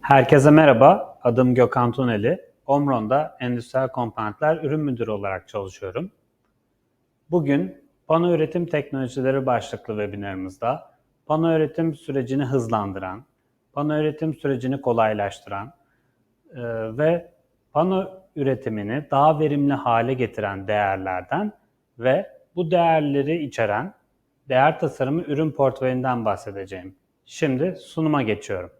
Herkese merhaba, adım Gökhan Tuneli. Omron'da Endüstriyel Komponentler Ürün Müdürü olarak çalışıyorum. Bugün pano üretim teknolojileri başlıklı webinarımızda pano üretim sürecini hızlandıran, pano üretim sürecini kolaylaştıran e, ve pano üretimini daha verimli hale getiren değerlerden ve bu değerleri içeren değer tasarımı ürün portföyünden bahsedeceğim. Şimdi sunuma geçiyorum.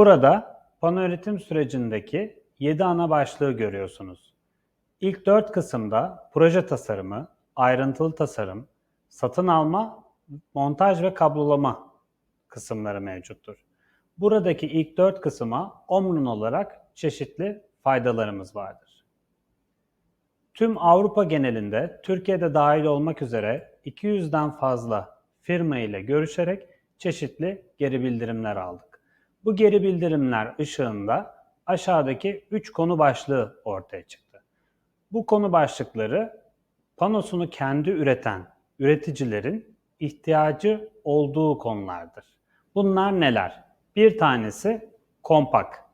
Burada pano sürecindeki 7 ana başlığı görüyorsunuz. İlk 4 kısımda proje tasarımı, ayrıntılı tasarım, satın alma, montaj ve kablolama kısımları mevcuttur. Buradaki ilk 4 kısıma Omrun olarak çeşitli faydalarımız vardır. Tüm Avrupa genelinde Türkiye'de dahil olmak üzere 200'den fazla firma ile görüşerek çeşitli geri bildirimler aldık. Bu geri bildirimler ışığında aşağıdaki 3 konu başlığı ortaya çıktı. Bu konu başlıkları panosunu kendi üreten üreticilerin ihtiyacı olduğu konulardır. Bunlar neler? Bir tanesi kompak.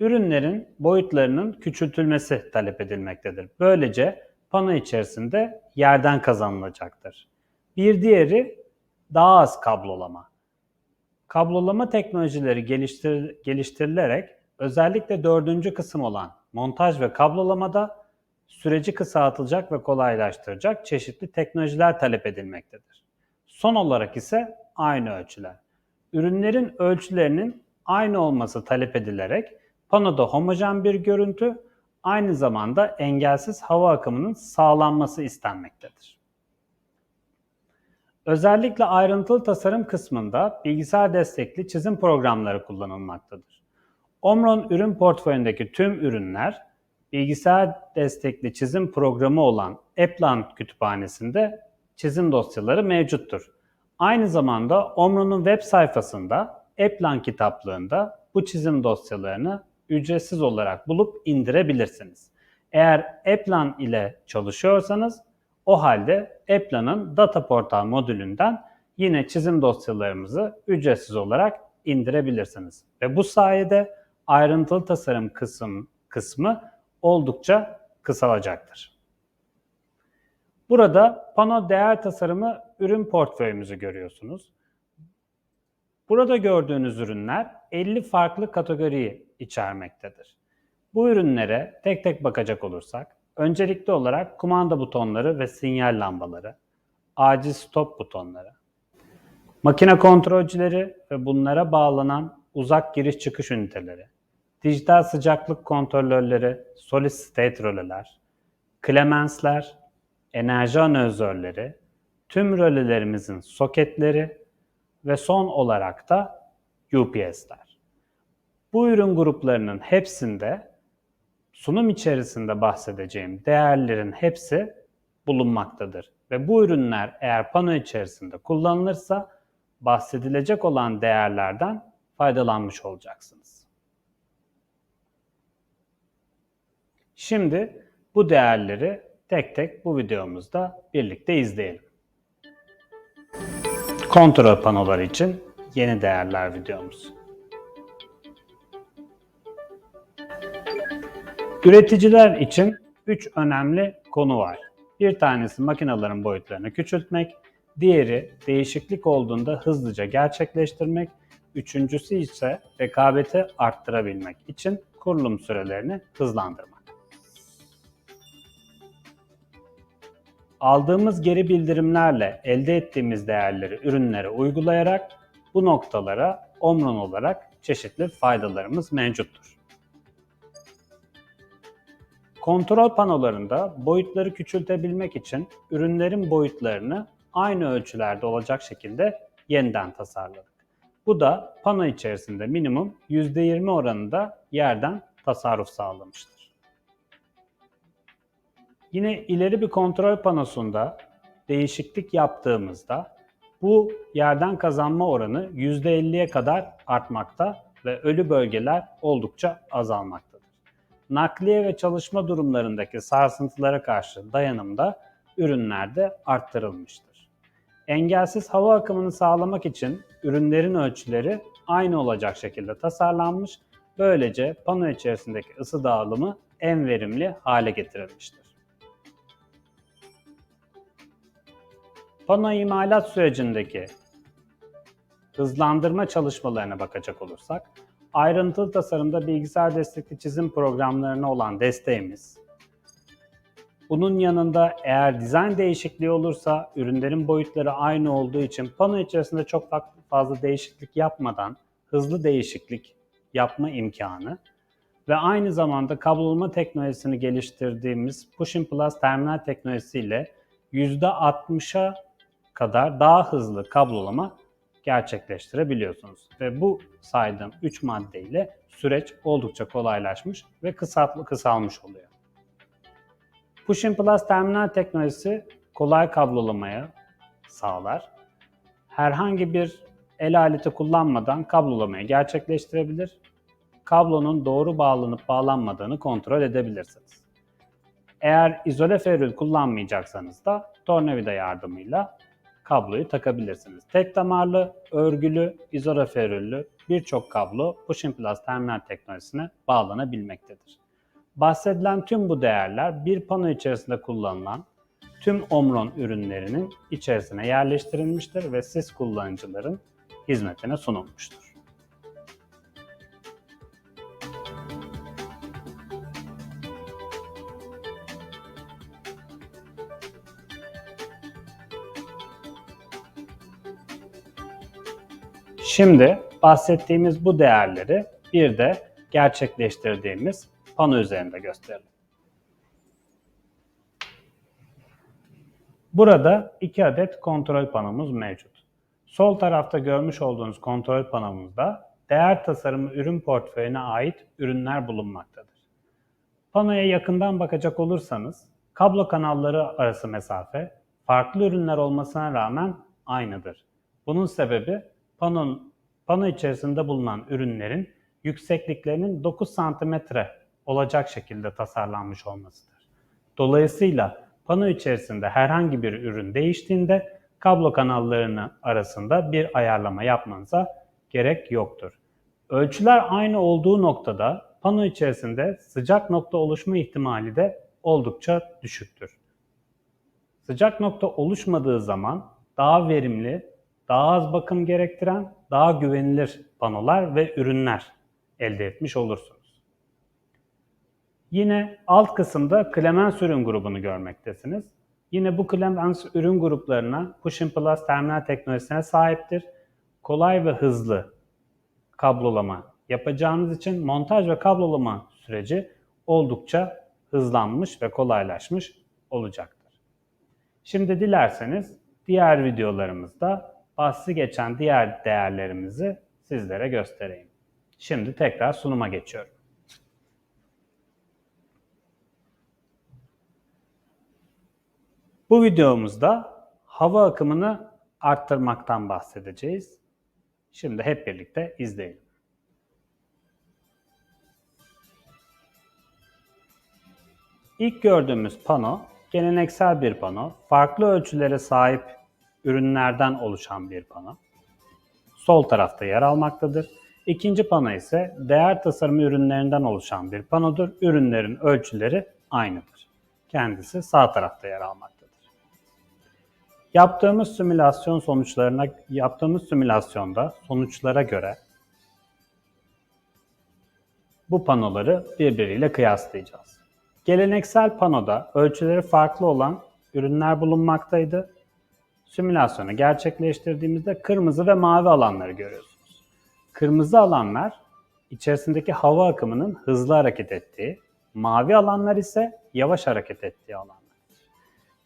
Ürünlerin boyutlarının küçültülmesi talep edilmektedir. Böylece pano içerisinde yerden kazanılacaktır. Bir diğeri daha az kablolama. Kablolama teknolojileri geliştir, geliştirilerek özellikle dördüncü kısım olan montaj ve kablolamada süreci kısaltılacak ve kolaylaştıracak çeşitli teknolojiler talep edilmektedir. Son olarak ise aynı ölçüler. Ürünlerin ölçülerinin aynı olması talep edilerek panoda homojen bir görüntü, aynı zamanda engelsiz hava akımının sağlanması istenmektedir. Özellikle ayrıntılı tasarım kısmında bilgisayar destekli çizim programları kullanılmaktadır. Omron ürün portföyündeki tüm ürünler bilgisayar destekli çizim programı olan Eplan kütüphanesinde çizim dosyaları mevcuttur. Aynı zamanda Omron'un web sayfasında Eplan kitaplığında bu çizim dosyalarını ücretsiz olarak bulup indirebilirsiniz. Eğer Eplan ile çalışıyorsanız o halde Eplan'ın data portal modülünden yine çizim dosyalarımızı ücretsiz olarak indirebilirsiniz. Ve bu sayede ayrıntılı tasarım kısım, kısmı oldukça kısalacaktır. Burada pano değer tasarımı ürün portföyümüzü görüyorsunuz. Burada gördüğünüz ürünler 50 farklı kategoriyi içermektedir. Bu ürünlere tek tek bakacak olursak, öncelikli olarak kumanda butonları ve sinyal lambaları, acil stop butonları, makine kontrolcüleri ve bunlara bağlanan uzak giriş çıkış üniteleri, dijital sıcaklık kontrolörleri, solid state röleler, klemensler, enerji analizörleri, tüm rölelerimizin soketleri ve son olarak da UPS'ler. Bu ürün gruplarının hepsinde sunum içerisinde bahsedeceğim değerlerin hepsi bulunmaktadır. Ve bu ürünler eğer pano içerisinde kullanılırsa bahsedilecek olan değerlerden faydalanmış olacaksınız. Şimdi bu değerleri tek tek bu videomuzda birlikte izleyelim. Kontrol panoları için yeni değerler videomuz. Üreticiler için 3 önemli konu var. Bir tanesi makinelerin boyutlarını küçültmek, diğeri değişiklik olduğunda hızlıca gerçekleştirmek, üçüncüsü ise rekabeti arttırabilmek için kurulum sürelerini hızlandırmak. Aldığımız geri bildirimlerle elde ettiğimiz değerleri ürünlere uygulayarak bu noktalara Omron olarak çeşitli faydalarımız mevcuttur. Kontrol panolarında boyutları küçültebilmek için ürünlerin boyutlarını aynı ölçülerde olacak şekilde yeniden tasarladık. Bu da pano içerisinde minimum %20 oranında yerden tasarruf sağlamıştır. Yine ileri bir kontrol panosunda değişiklik yaptığımızda bu yerden kazanma oranı %50'ye kadar artmakta ve ölü bölgeler oldukça azalmaktadır. Nakliye ve çalışma durumlarındaki sarsıntılara karşı dayanım da ürünlerde arttırılmıştır. Engelsiz hava akımını sağlamak için ürünlerin ölçüleri aynı olacak şekilde tasarlanmış. Böylece pano içerisindeki ısı dağılımı en verimli hale getirilmiştir. Pano imalat sürecindeki hızlandırma çalışmalarına bakacak olursak, ayrıntılı tasarımda bilgisayar destekli çizim programlarına olan desteğimiz, bunun yanında eğer dizayn değişikliği olursa ürünlerin boyutları aynı olduğu için pano içerisinde çok fazla değişiklik yapmadan hızlı değişiklik yapma imkanı ve aynı zamanda kablolama teknolojisini geliştirdiğimiz Push-in Plus terminal teknolojisiyle %60'a kadar daha hızlı kablolama gerçekleştirebiliyorsunuz. Ve bu saydığım 3 maddeyle süreç oldukça kolaylaşmış ve kısalt kısalmış oluyor. Push-in Plus terminal teknolojisi kolay kablolamaya sağlar. Herhangi bir el aleti kullanmadan kablolamayı gerçekleştirebilir. Kablonun doğru bağlanıp bağlanmadığını kontrol edebilirsiniz. Eğer izole ferrül kullanmayacaksanız da tornavida yardımıyla kabloyu takabilirsiniz. Tek damarlı, örgülü, izole ferrüllü birçok kablo Push-in Plus terminal teknolojisine bağlanabilmektedir. Bahsedilen tüm bu değerler bir pano içerisinde kullanılan tüm Omron ürünlerinin içerisine yerleştirilmiştir ve siz kullanıcıların hizmetine sunulmuştur. Şimdi bahsettiğimiz bu değerleri bir de gerçekleştirdiğimiz pano üzerinde gösterelim. Burada iki adet kontrol panomuz mevcut. Sol tarafta görmüş olduğunuz kontrol panomuzda değer tasarımı ürün portföyüne ait ürünler bulunmaktadır. Panoya yakından bakacak olursanız kablo kanalları arası mesafe farklı ürünler olmasına rağmen aynıdır. Bunun sebebi panon, pano içerisinde bulunan ürünlerin yüksekliklerinin 9 cm olacak şekilde tasarlanmış olmasıdır. Dolayısıyla pano içerisinde herhangi bir ürün değiştiğinde kablo kanallarını arasında bir ayarlama yapmanıza gerek yoktur. Ölçüler aynı olduğu noktada pano içerisinde sıcak nokta oluşma ihtimali de oldukça düşüktür. Sıcak nokta oluşmadığı zaman daha verimli, daha az bakım gerektiren, daha güvenilir panolar ve ürünler elde etmiş olursunuz. Yine alt kısımda Clemens ürün grubunu görmektesiniz. Yine bu Clemens ürün gruplarına Push-in Plus terminal teknolojisine sahiptir. Kolay ve hızlı kablolama yapacağınız için montaj ve kablolama süreci oldukça hızlanmış ve kolaylaşmış olacaktır. Şimdi dilerseniz diğer videolarımızda bahsi geçen diğer değerlerimizi sizlere göstereyim. Şimdi tekrar sunuma geçiyorum. Bu videomuzda hava akımını arttırmaktan bahsedeceğiz. Şimdi hep birlikte izleyelim. İlk gördüğümüz pano geleneksel bir pano. Farklı ölçülere sahip ürünlerden oluşan bir pano. Sol tarafta yer almaktadır. İkinci pano ise değer tasarımı ürünlerinden oluşan bir panodur. Ürünlerin ölçüleri aynıdır. Kendisi sağ tarafta yer almaktadır. Yaptığımız simülasyon sonuçlarına yaptığımız simülasyonda sonuçlara göre bu panoları birbiriyle kıyaslayacağız. Geleneksel panoda ölçüleri farklı olan ürünler bulunmaktaydı. Simülasyonu gerçekleştirdiğimizde kırmızı ve mavi alanları görüyorsunuz. Kırmızı alanlar içerisindeki hava akımının hızlı hareket ettiği, mavi alanlar ise yavaş hareket ettiği alanlar.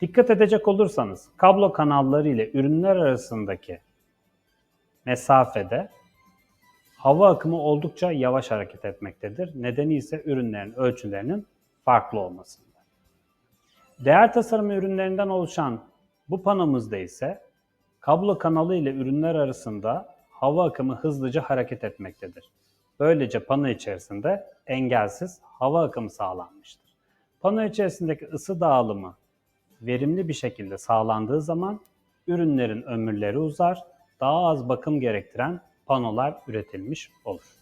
Dikkat edecek olursanız kablo kanalları ile ürünler arasındaki mesafede hava akımı oldukça yavaş hareket etmektedir. Nedeni ise ürünlerin ölçülerinin farklı olmasında. Değer tasarımı ürünlerinden oluşan bu panomuzda ise kablo kanalı ile ürünler arasında hava akımı hızlıca hareket etmektedir. Böylece pano içerisinde engelsiz hava akımı sağlanmıştır. Pano içerisindeki ısı dağılımı verimli bir şekilde sağlandığı zaman ürünlerin ömürleri uzar, daha az bakım gerektiren panolar üretilmiş olur.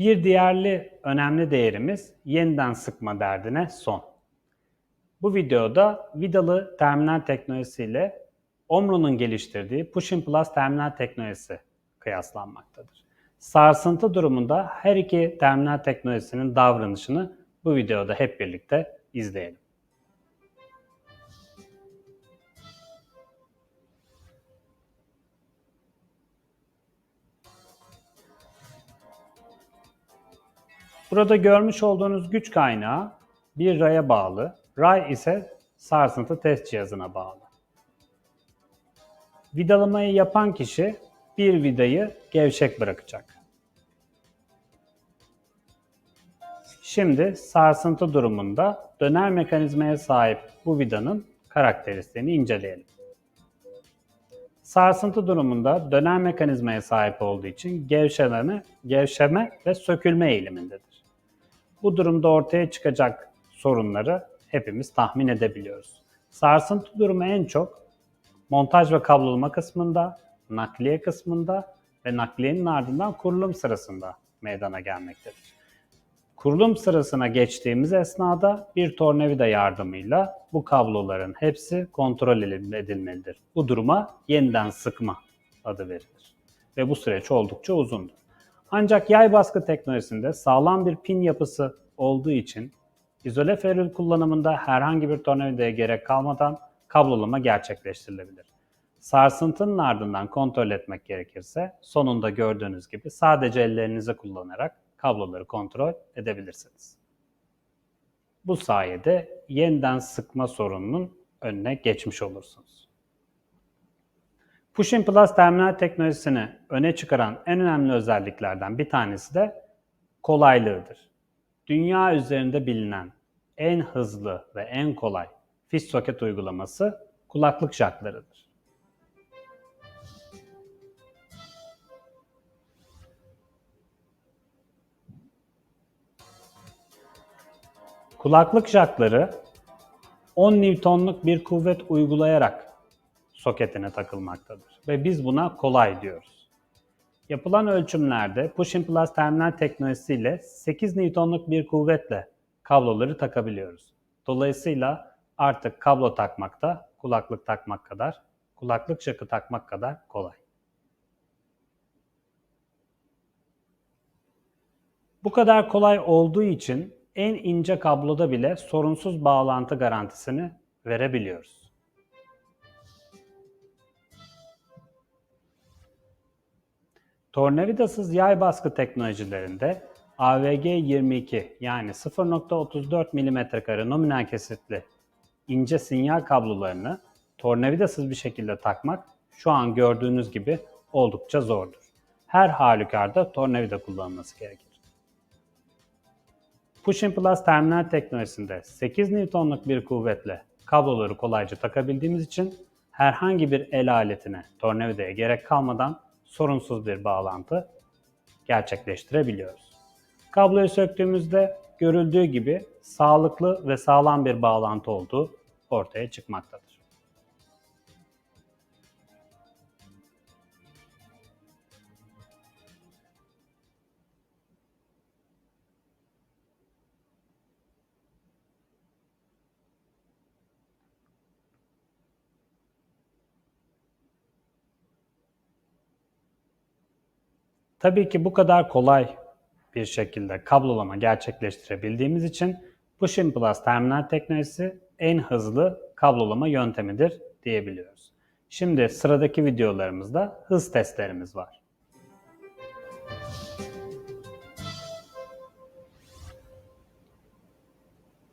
Bir diğerli önemli değerimiz yeniden sıkma derdine son. Bu videoda vidalı terminal teknolojisiyle Omro'nun geliştirdiği Push-in Plus terminal teknolojisi kıyaslanmaktadır. Sarsıntı durumunda her iki terminal teknolojisinin davranışını bu videoda hep birlikte izleyelim. Burada görmüş olduğunuz güç kaynağı bir raya bağlı, ray ise sarsıntı test cihazına bağlı. Vidalamayı yapan kişi bir vidayı gevşek bırakacak. Şimdi sarsıntı durumunda döner mekanizmaya sahip bu vidanın karakteristiğini inceleyelim. Sarsıntı durumunda döner mekanizmaya sahip olduğu için gevşeme, gevşeme ve sökülme eğilimindedir. Bu durumda ortaya çıkacak sorunları hepimiz tahmin edebiliyoruz. Sarsıntı durumu en çok montaj ve kablolama kısmında, nakliye kısmında ve nakliyenin ardından kurulum sırasında meydana gelmektedir. Kurulum sırasına geçtiğimiz esnada bir tornavida yardımıyla bu kabloların hepsi kontrol edilmelidir. Bu duruma yeniden sıkma adı verilir. Ve bu süreç oldukça uzundur. Ancak yay baskı teknolojisinde sağlam bir pin yapısı olduğu için izole ferül kullanımında herhangi bir tornavidaya gerek kalmadan kablolama gerçekleştirilebilir. Sarsıntının ardından kontrol etmek gerekirse sonunda gördüğünüz gibi sadece ellerinizi kullanarak kabloları kontrol edebilirsiniz. Bu sayede yeniden sıkma sorununun önüne geçmiş olursunuz. Push-in Plus terminal teknolojisini öne çıkaran en önemli özelliklerden bir tanesi de kolaylığıdır. Dünya üzerinde bilinen en hızlı ve en kolay fiş soket uygulaması kulaklık jacklarıdır. Kulaklık jackları 10 Newton'luk bir kuvvet uygulayarak soketine takılmaktadır ve biz buna kolay diyoruz. Yapılan ölçümlerde Push-in Plus terminal teknolojisiyle 8 Newton'luk bir kuvvetle kabloları takabiliyoruz. Dolayısıyla artık kablo takmak da kulaklık takmak kadar, kulaklık jackı takmak kadar kolay. Bu kadar kolay olduğu için en ince kabloda bile sorunsuz bağlantı garantisini verebiliyoruz. Tornavidasız yay baskı teknolojilerinde AVG22 yani 0.34 mm nominal kesitli ince sinyal kablolarını tornavidasız bir şekilde takmak şu an gördüğünüz gibi oldukça zordur. Her halükarda tornavida kullanılması gerekir. Push-in Plus terminal teknolojisinde 8 Newton'luk bir kuvvetle kabloları kolayca takabildiğimiz için herhangi bir el aletine, tornavidaya gerek kalmadan sorunsuz bir bağlantı gerçekleştirebiliyoruz. Kabloyu söktüğümüzde görüldüğü gibi sağlıklı ve sağlam bir bağlantı olduğu ortaya çıkmaktadır. Tabii ki bu kadar kolay bir şekilde kablolama gerçekleştirebildiğimiz için Push-in Plus terminal teknolojisi en hızlı kablolama yöntemidir diyebiliyoruz. Şimdi sıradaki videolarımızda hız testlerimiz var.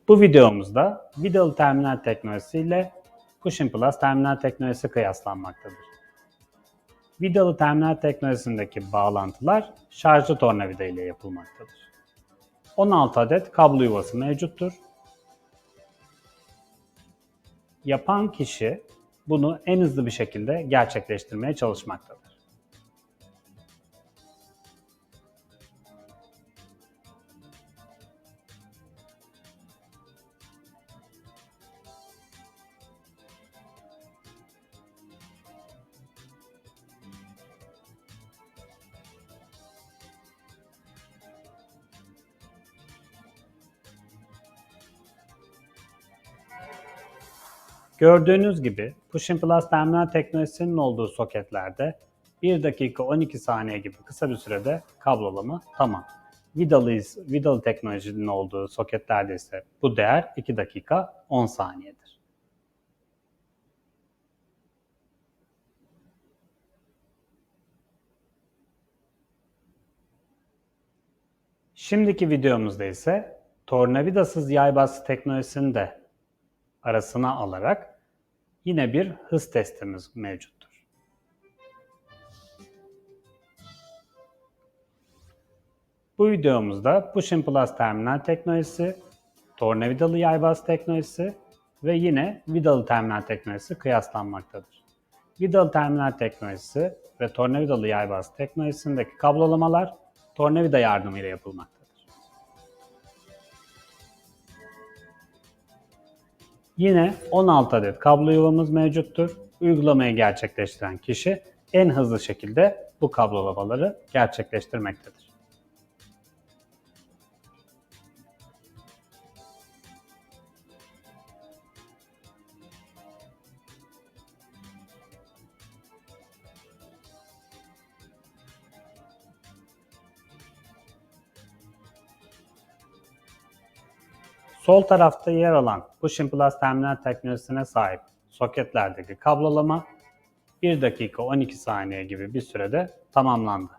Bu videomuzda vidalı terminal teknolojisi ile Push-in Plus terminal teknolojisi kıyaslanmaktadır. Vidalı terminal teknolojisindeki bağlantılar şarjlı tornavida ile yapılmaktadır. 16 adet kablo yuvası mevcuttur. Yapan kişi bunu en hızlı bir şekilde gerçekleştirmeye çalışmaktadır. Gördüğünüz gibi Push Plus terminal teknolojisinin olduğu soketlerde 1 dakika 12 saniye gibi kısa bir sürede kablolama tamam. Vidalı, vidalı teknolojinin olduğu soketlerde ise bu değer 2 dakika 10 saniyedir. Şimdiki videomuzda ise tornavidasız yay bastı teknolojisini de arasına alarak yine bir hız testimiz mevcuttur. Bu videomuzda Push Plus terminal teknolojisi, tornavidalı yay bastı teknolojisi ve yine vidalı terminal teknolojisi kıyaslanmaktadır. Vidalı terminal teknolojisi ve tornavidalı yay bastı teknolojisindeki kablolamalar tornavida yardımıyla yapılmaktadır. Yine 16 adet kablo yuvamız mevcuttur. Uygulamayı gerçekleştiren kişi en hızlı şekilde bu kablolamaları gerçekleştirmektedir. Sol tarafta yer alan Push Plus terminal teknolojisine sahip soketlerdeki kablolama 1 dakika 12 saniye gibi bir sürede tamamlandı.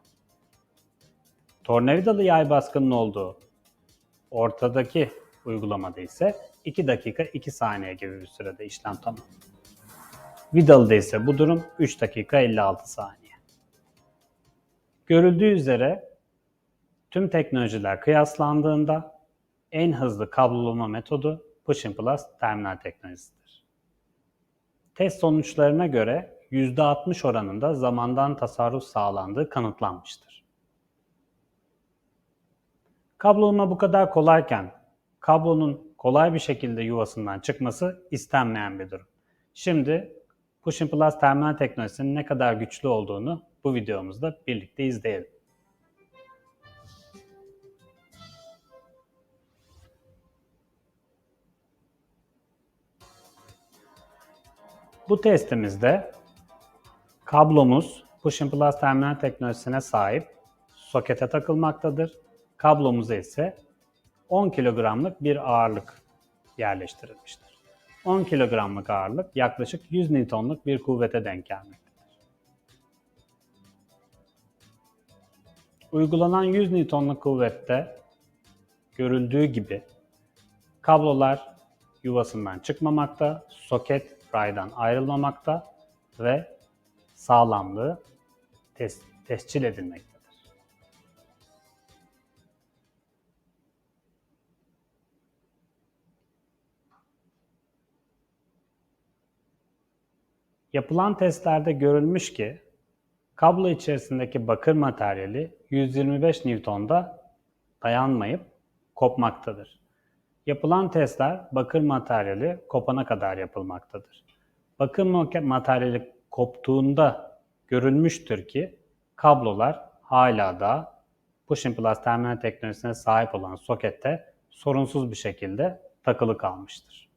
Tornavidalı yay baskının olduğu ortadaki uygulamada ise 2 dakika 2 saniye gibi bir sürede işlem tamam. Vidalı'da ise bu durum 3 dakika 56 saniye. Görüldüğü üzere tüm teknolojiler kıyaslandığında en hızlı kablolama metodu Push Plus terminal teknolojisidir. Test sonuçlarına göre %60 oranında zamandan tasarruf sağlandığı kanıtlanmıştır. Kablolama bu kadar kolayken kablonun kolay bir şekilde yuvasından çıkması istenmeyen bir durum. Şimdi Push Plus terminal teknolojisinin ne kadar güçlü olduğunu bu videomuzda birlikte izleyelim. Bu testimizde kablomuz Push Plus terminal teknolojisine sahip sokete takılmaktadır. Kablomuza ise 10 kilogramlık bir ağırlık yerleştirilmiştir. 10 kilogramlık ağırlık yaklaşık 100 Newton'luk bir kuvvete denk gelmektedir. Uygulanan 100 Newton'luk kuvvette görüldüğü gibi kablolar yuvasından çıkmamakta, soket raydan ayrılmamakta ve sağlamlığı tes tescil edilmektedir. Yapılan testlerde görülmüş ki kablo içerisindeki bakır materyali 125 Newton'da dayanmayıp kopmaktadır. Yapılan testler bakır materyali kopana kadar yapılmaktadır. Bakır materyali koptuğunda görülmüştür ki kablolar hala da Push Plus terminal teknolojisine sahip olan sokette sorunsuz bir şekilde takılı kalmıştır.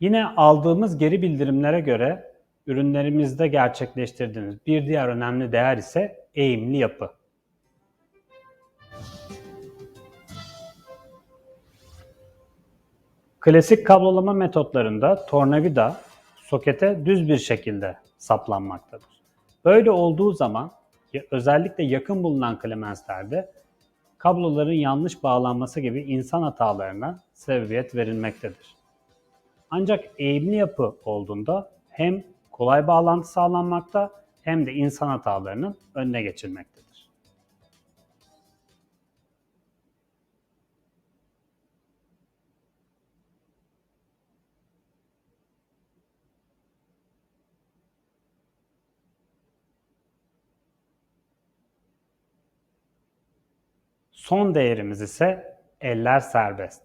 Yine aldığımız geri bildirimlere göre ürünlerimizde gerçekleştirdiğimiz bir diğer önemli değer ise eğimli yapı. Klasik kablolama metotlarında tornavida sokete düz bir şekilde saplanmaktadır. Böyle olduğu zaman özellikle yakın bulunan klemenslerde kabloların yanlış bağlanması gibi insan hatalarına sebebiyet verilmektedir. Ancak eğimli yapı olduğunda hem kolay bağlantı sağlanmakta hem de insan hatalarının önüne geçilmektedir. Son değerimiz ise eller serbest.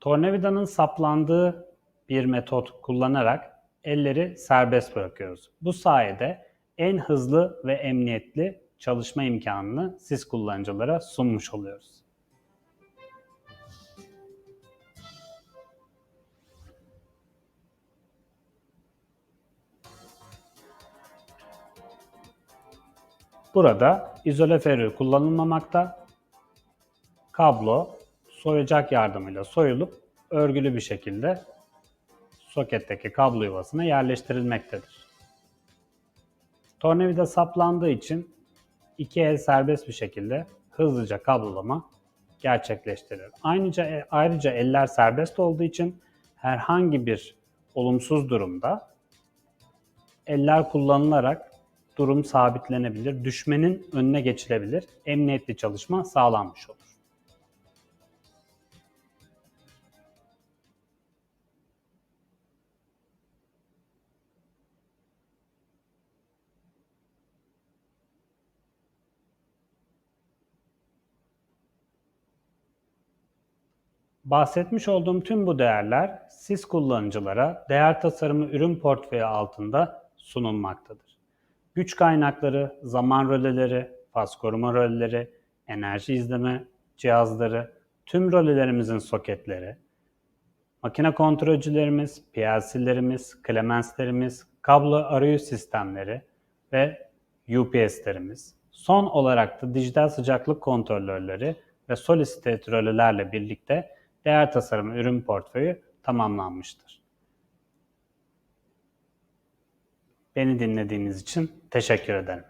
Tornavidanın saplandığı bir metot kullanarak elleri serbest bırakıyoruz. Bu sayede en hızlı ve emniyetli çalışma imkanını siz kullanıcılara sunmuş oluyoruz. Burada izole ferrü kullanılmamakta Kablo soyacak yardımıyla soyulup örgülü bir şekilde soketteki kablo yuvasına yerleştirilmektedir. Tornavida saplandığı için iki el serbest bir şekilde hızlıca kablolama gerçekleştirilir. Ayrıca, ayrıca eller serbest olduğu için herhangi bir olumsuz durumda eller kullanılarak durum sabitlenebilir, düşmenin önüne geçilebilir, emniyetli çalışma sağlanmış olur. Bahsetmiş olduğum tüm bu değerler siz kullanıcılara değer tasarımı ürün portföyü altında sunulmaktadır. Güç kaynakları, zaman röleleri, faz koruma röleleri, enerji izleme cihazları, tüm rölelerimizin soketleri, makine kontrolcülerimiz, PLC'lerimiz, klemenslerimiz, kablo arayüz sistemleri ve UPS'lerimiz, son olarak da dijital sıcaklık kontrolörleri ve solid state rölelerle birlikte değer tasarımı ürün portföyü tamamlanmıştır. Beni dinlediğiniz için teşekkür ederim.